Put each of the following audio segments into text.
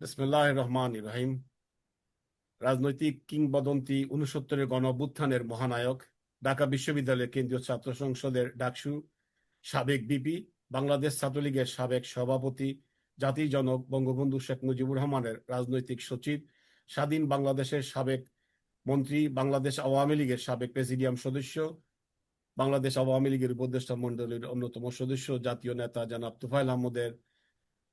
বিসমিল্লাহ রহমান রহিম। রাজনৈতিক কিংবদন্তি উনসত্তরের গণ অভ্যুত্থানের মহানায়ক, ঢাকা বিশ্ববিদ্যালয়ের কেন্দ্রীয় ছাত্র সংসদের ডাকসু সাবেক বিপি, বাংলাদেশ ছাত্রলীগের সাবেক সভাপতি জাতির জনক বঙ্গবন্ধু শেখ মুজিবুর রহমানের রাজনৈতিক সচিব, স্বাধীন বাংলাদেশের সাবেক মন্ত্রী, বাংলাদেশ আওয়ামী লীগের সাবেক প্রেসিডিয়াম সদস্য, বাংলাদেশ আওয়ামী লীগের উপদেষ্টা মণ্ডলীর অন্যতম সদস্য, জাতীয় নেতা জনাব তুফাইল আহমদের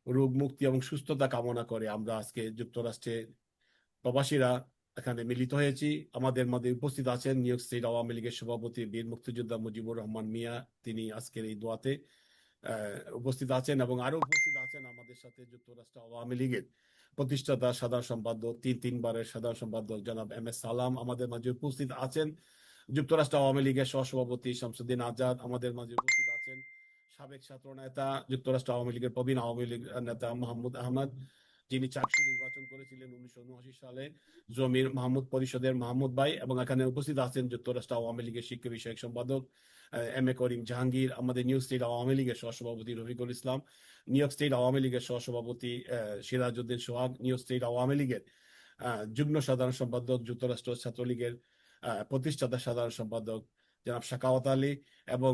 রোগ মুক্তি এবং সুস্থতা কামনা করে আমরা আজকে যুক্তরাষ্ট্রে প্রবাসীরা এখানে মিলিত হয়েছি। আমাদের মধ্যে উপস্থিত আছেন নিউ ইয়র্ক স্টেট আওয়ামী লীগের সভাপতি বীর মুক্তিযোদ্ধা মুজিবুর রহমান মিয়া। তিনি আজকের এই দোয়াতে উপস্থিত আছেন এবং আরও উপস্থিত আছেন আমাদের সাথে যুক্তরাষ্ট্র আওয়ামী লীগের প্রতিষ্ঠাতা, সাধারণ সম্পাদক, তিন, তিনবারের সাধারণ সম্পাদক জনাব এম এস সালাম। আমাদের মাঝে উপস্থিত আছেন যুক্তরাষ্ট্র আওয়ামী লীগের সহসভাপতি শামসুদ্দিন আজাদ। আমাদের মাঝে উপস্থিত আছেন সাবেক ছাত্র নেতা, যুক্তরাষ্ট্র আওয়ামী লীগের প্রবীণ আওয়ামী লীগ নেতা মাহমুদ আহমদ, যিনি চাকসু নির্বাচন করেছিলেন উনিশশো উনআশি সালে, জমির মাহমুদ পরিষদের মাহমুদ ভাই এবং এখানে উপস্থিত আছেন যুক্তরাষ্ট্র আওয়ামী লীগের শিক্ষা বিষয়ক সম্পাদক এম এ করিম জাহাঙ্গীর, আমাদের নিউ স্টেট আওয়ামী লীগের সহসভাপতি Rafiqul Islam, New York state Awami লীগের সহসভাপতি সিরাজউদ্দিন সোহাগ, নিউ স্টেট আওয়ামী লীগের যুগ্ম সাধারণ সম্পাদক, যুক্তরাষ্ট্র ছাত্রলীগের প্রতিষ্ঠাতা সাধারণ সম্পাদক জনাব শাকাওয়াত আলী এবং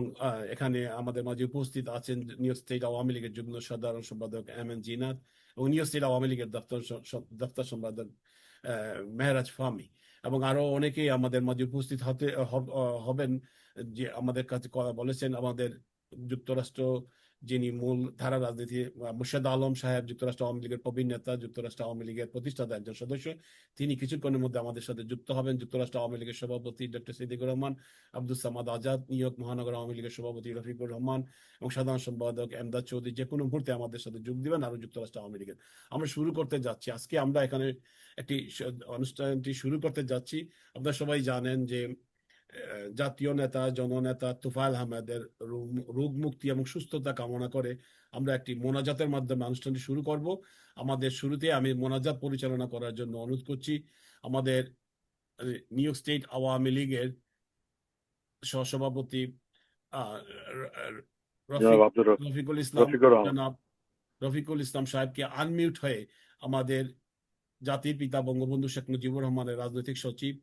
এখানে আমাদের মাঝে উপস্থিত আছেন নিউ স্টেট আওয়ামী লীগের যুগ্ম সাধারণ সম্পাদক এম এন জিনাত এবং নিউ স্টেট আওয়ামী লীগের দপ্তর দপ্তর সম্পাদক মেহরাজ ফামি এবং আরও অনেকেই আমাদের মাঝে উপস্থিত হতে হবেন যে আমাদের কাছে কথা বলেছেন আমাদের যুক্তরাষ্ট্র যিনি মূল ধারা রাজনীতি মুর্শেদ আলম সাহেব, যুক্তরাষ্ট্র আওয়ামী লীগের প্রবীণ নেতা, যুক্তরাষ্ট্র আওয়ামী লীগের প্রতিষ্ঠাতা একজন সদস্য, তিনি কিছুক্ষণের মধ্যে আমাদের সাথে যুক্ত হবেন। যুক্তরাষ্ট্র আওয়ামী লীগের সভাপতি doctor Siddiqur Rahman, Abdul Samad Azad, New York মহানগর আওয়ামী লীগের সভাপতি রফিকুর রহমান এবং সাধারণ সম্পাদক এমদাদ চৌধুরী যে কোনো মুহূর্তে আমাদের সাথে যোগ দিবেন আরও যুক্তরাষ্ট্র আওয়ামী লীগের। আমরা শুরু করতে যাচ্ছি। আজকে আমরা এখানে একটি অনুষ্ঠানটি শুরু করতে যাচ্ছি। আপনারা সবাই জানেন যে জাতীয় নেতা জননেতা তুফাইল আহমেদের রোগ- মুক্তি এবং সুস্থতা কামনা করে আমরা একটি মোনাজাতের মাধ্যমে অনুষ্ঠানটি শুরু করব। আমাদের শুরুতে আমি মোনাজাত পরিচালনা করার জন্য অনুরোধ করছি। আমাদের নিউ ইয়র্ক স্টেট আওয়ামী লীগের সহসভাপতি রফিকুল ইসলাম জনাব রফিকুল ইসলাম সাহেবকে আনমিউট হয়ে আমাদের জাতির পিতা বঙ্গবন্ধু শেখ মুজিবুর রহমানের রাজনৈতিক সচিব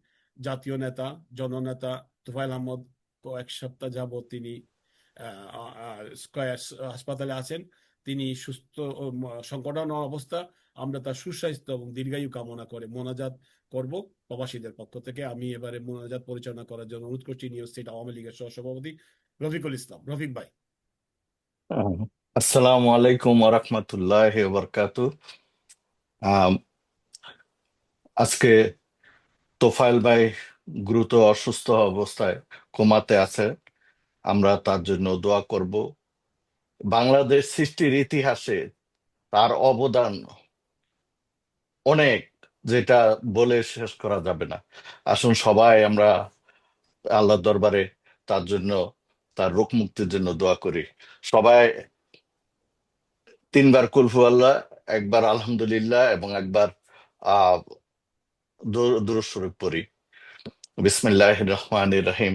জাতীয় নেতা, জননেতা তুফাইল আহমদ কয়েক সপ্তাহ যাবৎ তিনি হাসপাতালে আছেন। তিনি সুস্থ সংকটান অবস্থা। আমরা তার সুস্বাস্থ্য এবং দীর্ঘায়ু কামনা করে মোনাজাত করব প্রবাসীদের পক্ষ থেকে। আমি এবারে মোনাজাত পরিচালনা করার জন্য অনুরোধ করছি নিউ স্টেট আওয়ামী লীগের সহসভাপতি রফিকুল ইসলাম। রফিক ভাই। আসসালামু আলাইকুম ওরহমতুল্লাহ আজকে তোফাইল ভাই গুরুতর অসুস্থ অবস্থায় কোমাতে আছে। আমরা তার জন্য দোয়া করব। বাংলাদেশ সৃষ্টির ইতিহাসে তার অবদান অনেক, যেটা বলে শেষ করা যাবে না। আসুন সবাই আমরা আল্লাহ দরবারে তার জন্য, তার রোগ মুক্তির জন্য দোয়া করি। সবাই তিনবার কুলফু আল্লাহ, একবার আলহামদুলিল্লাহ এবং একবার, আহ দুরূদ শরীফ পড়ি। বিসমিল্লাহ রহমান রহিম।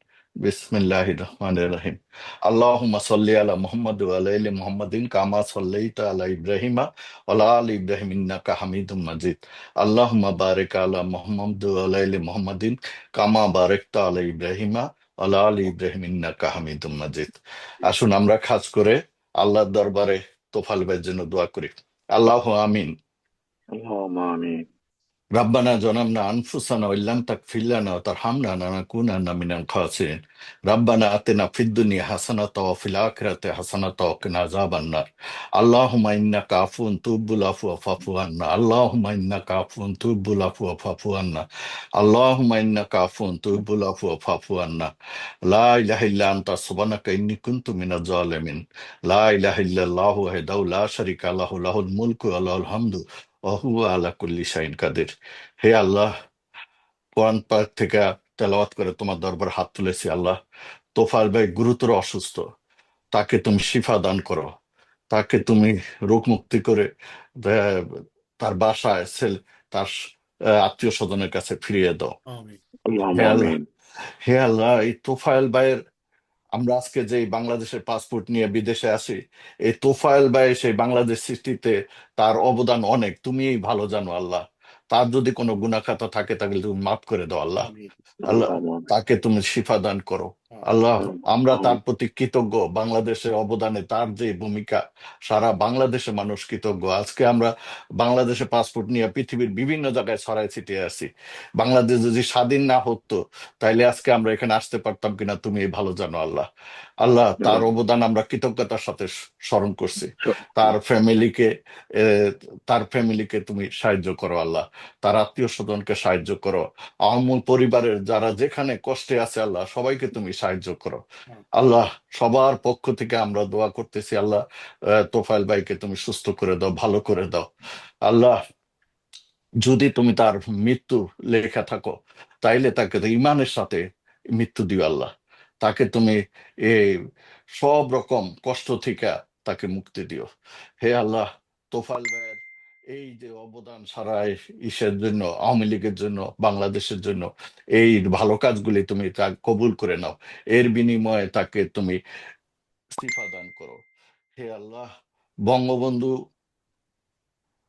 মাগদুবি আলাইহিম ওয়ালাদ-দাল্লিন আমিন বিসমিল্লাহির রহমানির রহিম اللهم صل على محمد وعلى ال محمد كما صليت على ابراهيم وعلى ال ابراهيم انك حميد مجيد اللهم بارك على محمد وعلى ال محمد كما باركت على ابراهيم وعلى ال ابراهيم انك حميد مجيد আসুন আমরা খাস করে আল্লাহর দরবারে তোফাল ভাইয়ের জন্য দোয়া করি আল্লাহ আমিন আল্লাহুম্মা আমিন ربنا ظلمنا أنفسنا وإن لم تغفر لنا وترحمنا لنكونن من الخاسرين ربنا آتنا في الدنيا حسنة وفي الآخرة حسنة وقنا عذاب النار اللهم إنك عفو تحب العفو فاعف عنا اللهم إنك عفو تحب العفو فاعف عنا اللهم إنك عفو تحب العفو فاعف عنا لا إله إلا أنت سبحانك إني كنت من الظالمين لا إله إلا الله وحده لا شريك له له الملك وله الحمد আলা কুল্লি কাদের। হে আল্লাহ কোরআন পাক থেকে তেলাওয়াত করে তোমার দরবার হাত তুলেছি আল্লাহ। তোফাল ভাই গুরুতর অসুস্থ তাকে তুমি শিফা দান করো। তাকে তুমি রোগ মুক্তি করে তার বাসায় সেল তার আত্মীয় স্বজনের কাছে ফিরিয়ে দাও। হে আল্লাহ হে আল্লাহ এই তোফায়ল ভাইয়ের আমরা আজকে যে বাংলাদেশের পাসপোর্ট নিয়ে বিদেশে আসি, এই তোফায়েল ভাই সেই বাংলাদেশ সৃষ্টিতে তার অবদান অনেক। তুমি ভালো জানো, আল্লাহ। তার যদি কোনো গুণাখাতা থাকে তাকে তুমি মাফ করে দাও আল্লাহ। আল্লাহ তাকে তুমি শিফা দান করো। আল্লাহ আমরা তার প্রতি কৃতজ্ঞ। বাংলাদেশের অবদানে তার যে ভূমিকা সারা বাংলাদেশের মানুষ কৃতজ্ঞ। আজকে আমরা বাংলাদেশে পাসপোর্ট নিয়ে পৃথিবীর বিভিন্ন জায়গায় ছড়াই ছিটিয়ে আসি বাংলাদেশ যদি স্বাধীন না হতো তাইলে আজকে আমরা এখানে আসতে পারতাম কিনা তুমি এই ভালো জানো আল্লাহ। আল্লাহ তার অবদান আমরা কৃতজ্ঞতার সাথে স্মরণ করছি। তার ফ্যামিলিকে তার ফ্যামিলিকে তুমি সাহায্য করো আল্লাহ। তার আত্মীয় স্বজনকে সাহায্য করো। আমূল পরিবারের যারা যেখানে কষ্টে আছে আল্লাহ সবাইকে তুমি সাহায্য করো। আল্লাহ সবার পক্ষ থেকে আমরা দোয়া করতেছি আল্লাহ আহ, তোফায়েল ভাইকে তুমি সুস্থ করে দাও ভালো করে দাও। আল্লাহ যদি তুমি তার মৃত্যু লেখা থাকো তাইলে তাকে তো ইমানের সাথে মৃত্যু দিও আল্লাহ। তাকে তুমি এই সব রকম কষ্ট থেকে তাকে মুক্তি দিও। হে আল্লাহ তোফাল ভাইয়ের এই যে অবদান সারা ইসের জন্য, আওয়ামী লীগের জন্য, বাংলাদেশের জন্য, এই ভালো কাজগুলি তুমি তা কবুল করে নাও। এর বিনিময়ে তাকে তুমি ইস্তিফা দান করো। হে আল্লাহ, বঙ্গবন্ধু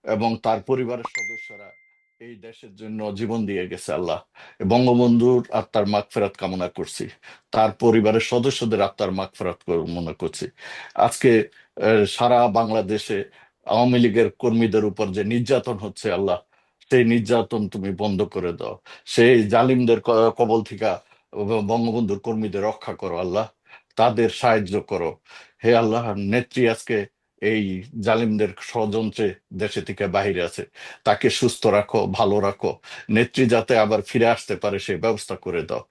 এবং তার পরিবারের সদস্যরা এই দেশের জন্য জীবন দিয়ে গেছে আল্লাহ। বঙ্গবন্ধুর আত্মার মাগফেরাত কামনা করছি। তার পরিবারের সদস্যদের আত্মার মাগফেরাত কামনা করছি। আজকে সারা বাংলাদেশে আওয়ামী লীগের কর্মীদের উপর যে নির্যাতন হচ্ছে, আল্লাহ, সেই নির্যাতন তুমি বন্ধ করে দাও। সেই জালিমদের কবল থেকে বঙ্গবন্ধুর কর্মীদের রক্ষা করো, আল্লাহ, তাদের সাহায্য করো। হে আল্লাহ, নেত্রী আজকে এই জালিমদের ষড়যন্ত্রে দেশে থেকে বাহিরে আছে, তাকে সুস্থ রাখো, ভালো রাখো। নেত্রী যাতে আবার ফিরে আসতে পারে সেই ব্যবস্থা করে দাও।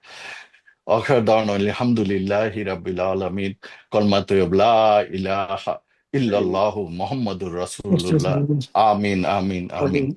অখর দাওয়ান আলহামদুলিল্লাহ হিরাবিল আলমিন কলমাতয়বলা ইলাহা إلا الله محمد رسول الله. آمين آمين آمين.